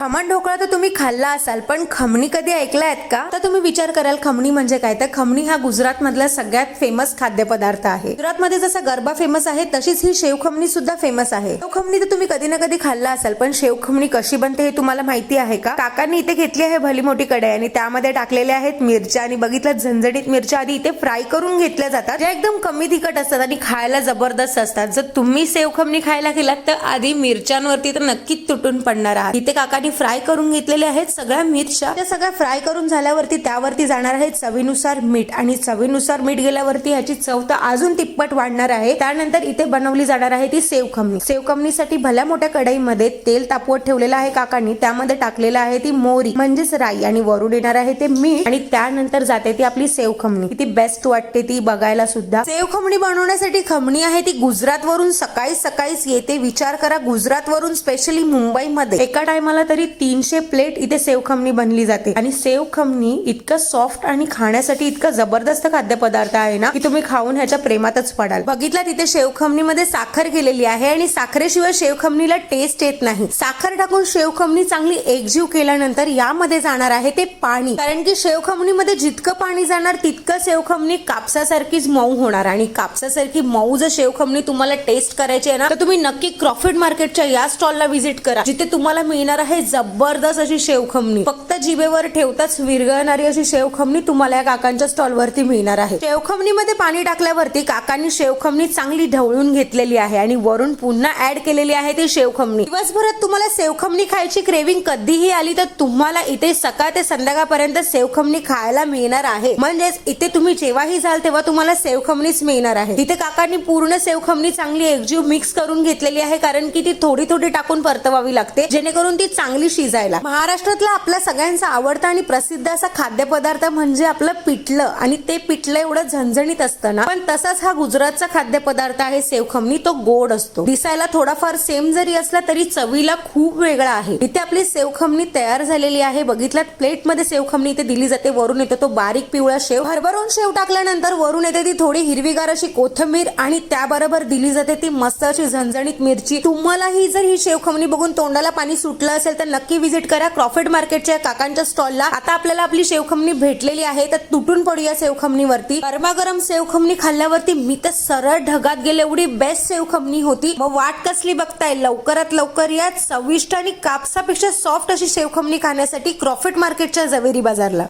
खमण ढोकळा तर तुम्ही खाल्ला असाल पण खमणी कधी ऐकला आहेत का? तर तुम्ही विचार कराल खमणी म्हणजे काय? तर खमणी हा गुजरात मधला सगळ्यात फेमस खाद्यपदार्थ आहे. गुजरातमध्ये जसा गरबा फेमस आहे तशीच ही शेवखमणी सुद्धा फेमस आहे. तो खमणी तर तुम्ही कधी ना कधी खाल्ला असाल पण शेवखमणी कशी बनते हे तुम्हाला माहिती आहे का? काकांनी इथे घेतली आहे भली मोठी कढई आणि त्यामध्ये टाकलेल्या आहेत मिरच्या आणि बघितलं झणझणीत मिरच्या आधी इथे फ्राय करून घेतल्या जातात. ज्या एकदम कमी तिखट असतात आणि खायला जबरदस्त असतात. जर तुम्ही सेवखमणी खायला गेलात तर आधी मिरच्यांवरती तर नक्कीच तुटून पडणार आहात. इथे काकांनी फ्राय करून घेतलेल्या आहेत सगळ्या मिरच्या. त्या सगळ्या फ्राय करून झाल्यावरती त्यावरती जाणार आहेत चवीनुसार मीठ. आणि चवीनुसार मीठ गेल्यावरती ह्याची चव तर अजून तिप्पट वाढणार आहे. त्यानंतर इथे बनवली जाणार आहे ती सेवखमणी सेवखमणीसाठी भल्या मोठ्या कढईमध्ये तेल तापवत ठेवलेलं आहे काकांनी. त्यामध्ये टाकलेलं आहे ती मोरी म्हणजेच राई. आणि वरून येणार आहे ते मीठ. आणि त्यानंतर जाते ती आपली सेवखमणी ती बेस्ट वाटते ती बघायला सुद्धा. सेवखमणी बनवण्यासाठी खमणी आहे ती गुजरात वरून सकाळी सकाळीच येते. विचार करा गुजरात वरून स्पेशली मुंबईमध्ये. एका टायमाला तरी तीनशे प्लेट इथे सेवखमणी बनली जाते. आणि सेवखमणी इतकं सॉफ्ट आणि खाण्यासाठी इतकं जबरदस्त खाद्यपदार्थ आहे ना की तुम्ही खाऊन ह्याच्या प्रेमातच पडाल. बघितलं तिथे शेवखमणीमध्ये साखर केलेली आहे आणि साखरेशिवाय शेवखमणीला टेस्ट येत नाही. साखर टाकून शेवखमणी चांगली एकजीव केल्यानंतर यामध्ये जाणार आहे ते पाणी. कारण की शेवखमणीमध्ये जितकं पाणी जाणार तितकं शेवखमणी कापसासारखीच मऊ होणार. आणि कापसासारखी मऊ जर शेवखमणी तुम्हाला टेस्ट करायची आहे ना तर तुम्ही नक्की क्रॉफिट मार्केटच्या या स्टॉलला व्हिजिट करा जिथे तुम्हाला मिळणार आहे जबरदस्त अशी शेवखमणी. फक्त जिभेवर ठेवताच विरघळणारी अशी शेवखमणी तुम्हाला या काकांच्या स्टॉलवरती मिळणार आहे. शेवखमणीमध्ये पाणी टाकल्यावरती काकांनी शेवखमणी चांगली ढवळून घेतलेली आहे आणि वरून पुन्हा ऍड केलेली आहे ती शेवखमणी. दिवसभरात तुम्हाला शेवखमणी खायची क्रेविंग कधीही आली तर तुम्हाला इथे सकाळ ते संध्याकाळपर्यंत शेवखमणी खायला मिळणार आहे. म्हणजेच इथे तुम्ही जेव्हाही जाल तेव्हा तुम्हाला शेवखमणीच मिळणार आहे. इथे काकांनी पूर्ण शेवखमणी चांगली एकजीव मिक्स करून घेतलेली आहे कारण की ती थोडी थोडी टाकून परतवावी लागते जेणेकरून ती चांगली शिजायला. महाराष्ट्रातला आपला सगळ्यांचा आवडता आणि प्रसिद्ध असा खाद्यपदार्थ म्हणजे आपलं पिठलं. आणि ते पिठलं एवढं झणझणीत असतं ना. पण तसाच हा गुजरातचा खाद्यपदार्थ आहे सेवखमणी तो गोड असतो. दिसायला थोडाफार सेम जरी असला तरी चवीला खूप वेगळा आहे. इथे आपली सेवखमणी तयार झालेली आहे. बघितल्यात प्लेटमध्ये सेवखमणी इथे दिली जाते. वरून येतो तो बारीक पिवळा शेव. हरभरून शेव टाकल्यानंतर वरून येते ती थोडी हिरवीगार अशी कोथंबीर आणि त्याबरोबर दिली जाते ती मस्त अशी झणझणीत मिरची. तुम्हालाही जर ही शेवखमणी बघून तोंडाला पाणी सुटलं असेल तर नक्की व्हिजिट करा. क्रॉफिट मार्केटच्या काकांच्या स्टॉलला. आता आपल्याला आपली शेवखमणी भेटलेली आहे तर तुटून पडूया सेवखमणीवरती गरमागरम सेवखमणी खाल्ल्यावरती मी तर सरळ ढगात गेले एवढी बेस्ट शेवखमणी होती. मग वाट कसली बघताय? लवकरात लवकर या चविष्ट आणि कापसापेक्षा सॉफ्ट अशी शेवखमणी खाण्यासाठी क्रॉफिट मार्केटच्या जवेरी बाजारला.